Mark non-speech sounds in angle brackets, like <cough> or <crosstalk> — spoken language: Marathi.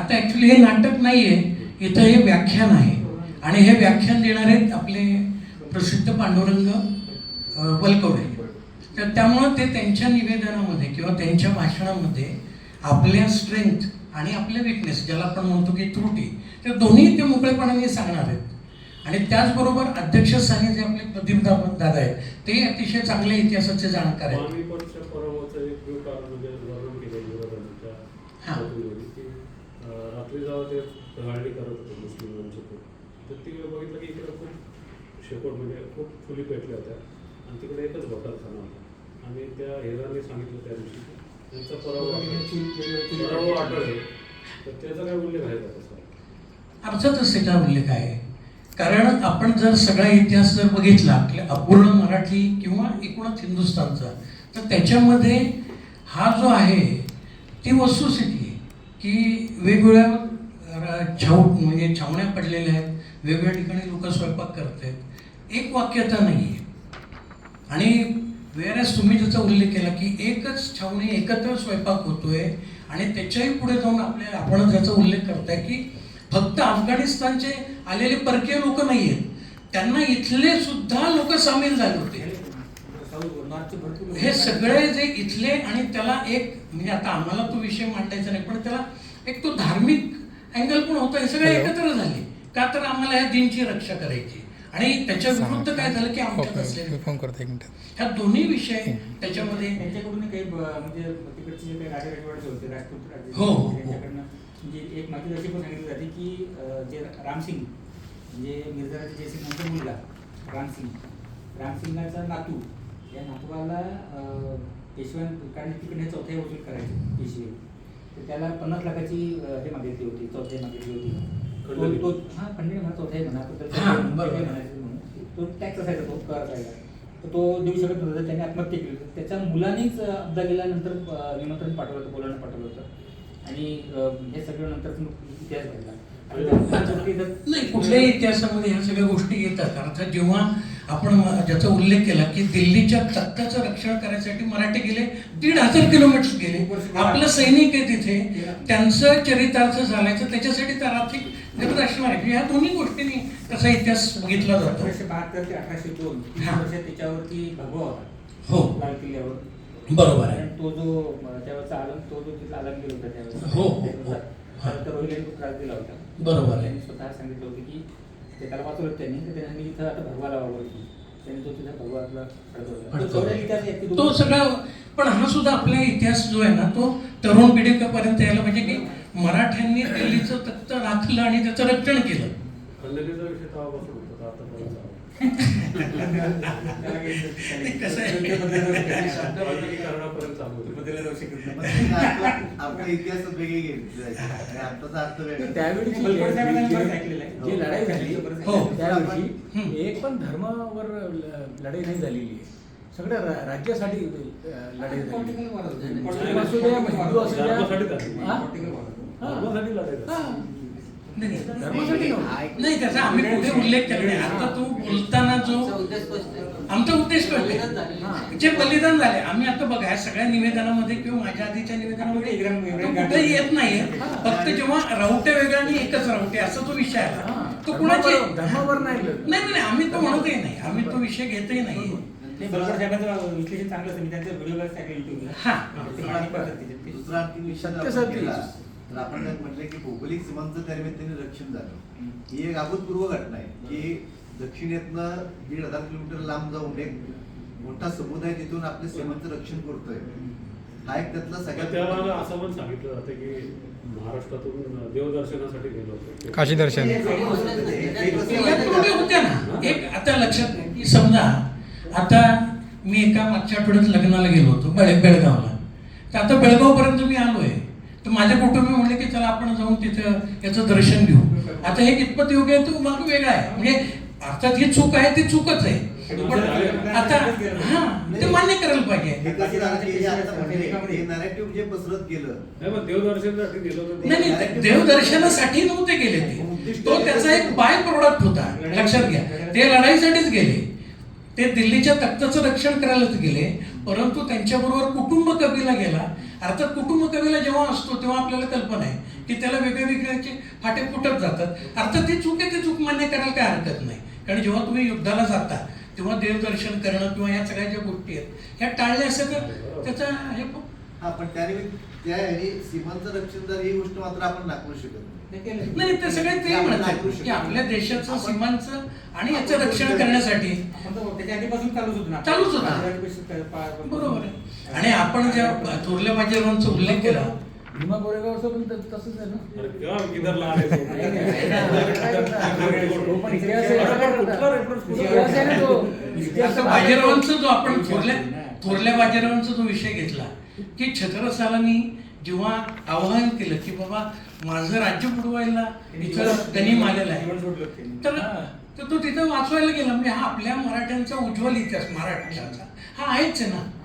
आता ॲक्च्युली हे नाटक नाही आहे इथं हे व्याख्यान आहे. आणि हे व्याख्यान देणारे आपले प्रसिद्ध पांडुरंग वलकवडे. तर त्यामुळं ते त्यांच्या निवेदनामध्ये किंवा त्यांच्या भाषणामध्ये आपल्या स्ट्रेंथ आणि आपल्या विकनेस ज्याला आपण म्हणतो की त्रुटी तर दोन्ही ते मोकळेपणाने सांगणार आहेत. आणि त्याचबरोबर अध्यक्ष अध्यक्षस्थानी जे आपले प्रदीप दादा आहेत ते अतिशय चांगले इतिहासाचे जाणकार आहेत मानवीपणच्या पराभवाचं एक प्रकार म्हणजे वर्णन केलं विरोधाच्या हा. बातमीमध्ये की अं, रात्री जेव्हा ते दहाडी करत होते मुस्लिमांचे खूप तर ते बघितलं की इकडे खूप शेकोट म्हणजे खूप फुली पेटल्या होत्या. आणि तिकडे एकच भटरखाना होता. आणि त्या हेराने सांगितलं त्या दिवशी की त्यांचा पराभव पराभव आठवले तर त्याचा काय उल्लेख आहे का तसा अर्थातच त्याचा उल्लेख आहे? कारण आपण जर सगळा इतिहास जर बघितला आपल्या अपूर्ण मराठी किंवा एकूणच हिंदुस्थानचा तर त्याच्यामध्ये हा जो आहे ती वस्तुस्थिती की वेगवेगळ्या छाऊ छाव म्हणजे छावण्या पडलेल्या आहेत. वेगवेगळ्या ठिकाणी लोक स्वयंपाक करत आहेत एक वाक्यता नाही आहे आणि वेळेस तुम्ही ज्याचा उल्लेख केला की एकच छावणी एकत्र स्वयंपाक होतोय आणि त्याच्याही पुढे जाऊन आपल्या आपण ज्याचा उल्लेख करताय की फक्त अफगाणिस्तानचे आलेले परकीय लोक नाही आहेत त्यांना इथले सुद्धा लोक सामील झाले होते. हे सगळे जे इथले आणि त्याला एक म्हणजे आता आम्हाला तो विषय मांडायचा नाही पण त्याला एक तो धार्मिक अँगल पण होता हे सगळे एकत्र झाले. का तर आम्हाला या दिनची रक्षा करायची. आणि त्याच्या विरुद्ध काय झालं की आमच्यात असलेले? मी फोन करतो एक मिनिट ह्या दोन्ही विषय त्याच्यामध्ये त्यांच्याकडून काही म्हणजे तिकडचे जे काही राजे रजवाडे होते राजपूत राजे हो, हो. त्यांच्याकडनं म्हणजे एक माहिती अशी पण सांगितली जाते की जे रामसिंग म्हणजे मिर्झाचे जयसिंगांचा मुलगा रामसिंग. रामसिंगाचा नातू या नातवाला पेशव्यां कारण तिकडे चौथाई वसूल करायचे पेशवे. तर त्याला पन्नास लाखाची हे मागितली होती चौथाई मागितली होती. तो तो हा खंडणी म्हणा चौथाई म्हणा हा. म्हणायचं म्हणून. तो टॅक्स असायचा तो कर असायचा. तर तो देऊ शकत नव्हता त्याने आत्महत्या केली होती. त्याच्या मुलानेच अब्दा गेल्यानंतर निमंत्रण पाठवलं होतं बोलायला पाठवलं होतं. आणि हे सगळं नंतर इतिहास घडला. कुठल्याही इतिहासामध्ये ह्या सगळ्या गोष्टी येतात. अर्थात जेव्हा आपण ज्याचा उल्लेख केला की दिल्लीच्या तख्ताचं रक्षण करायसाठी मराठी गेले दीड हजार किलोमीटर गेले. आपलं सैनिक आहे तिथे. त्यांचं चरितार्थ झालायचं त्याच्यासाठी तर आर्थिक गरज असणार आहे. ह्या दोन्ही गोष्टींनी तसा इतिहास बघितला जातो. अठराशे बहात्तर ते अठराशे दोन. वर्ष त्याच्यावरती भगवा होता. हो. लाल किल्ल्यावर. बरोबर आहे. तो जो अं, त्यावेळेचा आलम तो जो तिथला आलमगीर होता त्यावेळेस. हो, त्रास दिला होता. बरोबर आहे. स्वतः सांगितलं होतं की ते त्याला वाचवलं त्यांनी तर त्यांनी इथं आता भगवा लावा त्यांनी तो तिथं अडकवला. इतिहास आहे की तो सगळा पण हा सुद्धा आपला इतिहास जो आहे ना तो तरुण पिढीपर्यंत यायला पाहिजे की मराठ्यांनी दिल्लीचं तख्त राखलं आणि त्याचं रक्षण केलं. <laughs> कसं आहे? <laughs> इतिहास वेगळे अर्थ वेगळा. त्यावेळी जी-. जी लढाई झाली हो. त्यावेळी. एक पण धर्मावर लढाई नाही झालेली आहे. सगळ्या राज्यासाठी लढाई झाली. हिंदू असू द्या. नाही धर्मासाठी नव्हतं. नाही त्याचा आम्ही कुठे उल्लेख केला नाही आता तो बोलताना जो आमचा उद्देश कळते जे बलिदान झाले आम्ही आता बघा या सगळ्या निवेदनामध्ये किंवा माझ्या आधीच्या निवेदनामध्ये इग्राम- इग्राम- तो कुठेही येत नाहीये. फक्त जेव्हा रावटे वेगळा आणि एकच रावटे असा तो विषय आला हा. तो कुणाची धर्मावर- धर्मावर नाही. नाही नाही आम्ही तो म्हणतही नाही. आम्ही तो विषय घेतही नाही ते बरोबर साहेबांचं विश्लेषण चांगलं मी टाकले युट्यूबला हा. ते ते. दुसरा आपण. केला, तर आपण त्यात म्हटलं की भौगोलिक सीमांचं त्या निमित्ताने रक्षण झालं. ही एक अभूतपूर्व घटना आहे की दक्षिणेतनं दीड हजार किलोमीटर लांब जाऊन एक मोठा समुदाय तिथून आपल्या सीमांचं रक्षण करतोय. हा एक त्यातला सगळ्यात त्याला असं पण सांगितलं जातं की महाराष्ट्रातून देवदर्शनासाठी गेलो होतो. काशी दर्शन. एक ना. एक आता लक्षात की समजा आता मी एका मागच्या आठवड्यात लग्नाला गेलो होतो बेळ बेळगावला. तर आता बेळगाव पर्यंत मी आलोय. तर माझ्या कुटुंबी म्हणले की चला आपण जाऊन तिथं याचं दर्शन घेऊ. आता हे कितपत योग्य आहे? तो मार्ग वेगळा आहे. म्हणजे अर्थात ही चूक आहे ती चूकच आहे. पण आता हा ते मान्य करायला पाहिजे. कसं झालं की आता नॅरेटिव्ह जे पसरत गेलं. नाही पण देवदर्शनासाठी गेलो होतो. नाही नाही देवदर्शनासाठी नव्हते गेले ते. तो त्याचा एक बाय प्रोडक्ट होता. लक्षात घ्या. ते लढाईसाठीच गेले. ते दिल्लीच्या तख्ताचं रक्षण करायलाच गेले. परंतु त्यांच्याबरोबर कुटुंब कवीला गेला. अर्थात कुटुंब कवीला जेव्हा असतो तेव्हा आपल्याला कल्पना आहे की त्याला वेगळे वेगळ्याचे फाटे फुटत जातात. अर्थात ते चूक आहे ते चूक मान्य करायला काय हरकत नाही. कारण जेव्हा तुम्ही युद्धाला जाता तेव्हा देवदर्शन करणं किंवा या सगळ्या ज्या गोष्टी आहेत ह्या टाळल्या असं तर त्याचा हे खूप हा पण त्यानिमित्त त्या ह्यानी सीमांचं रक्षण जर ही गोष्ट मात्र आपण नाकारू शकत नाही. नाही ते सगळे ते म्हणतात की आपल्या नाही. देशाचं सीमांचं आणि याचं आपण रक्षण. करण्यासाठी आधीपासून चालूच होतं ना. चालूच होतं. बरोबर आहे. आणि आपण ज्या थोरल्या बाजीरावांचा उल्लेख केला भीमा कोरेगावचं पण त- तसंच आहे ना. इतिहास आहे. ना तो. इतिहास बाजीरावांचा जो आपण थोरल्या थोरल्या बाजीरावांचा जो विषय घेतला की छत्रसालांनी जेव्हा आवाहन केलं की बाबा माझं राज्य बुडवायला इथं आलेला जीवन आहे. त्यांनी. तर तो तिथं वाचवायला गेला. म्हणजे हा आपल्या मराठ्यांचा उज्ज्वल इतिहास महाराष्ट्राचा हा आहेच आहे ना.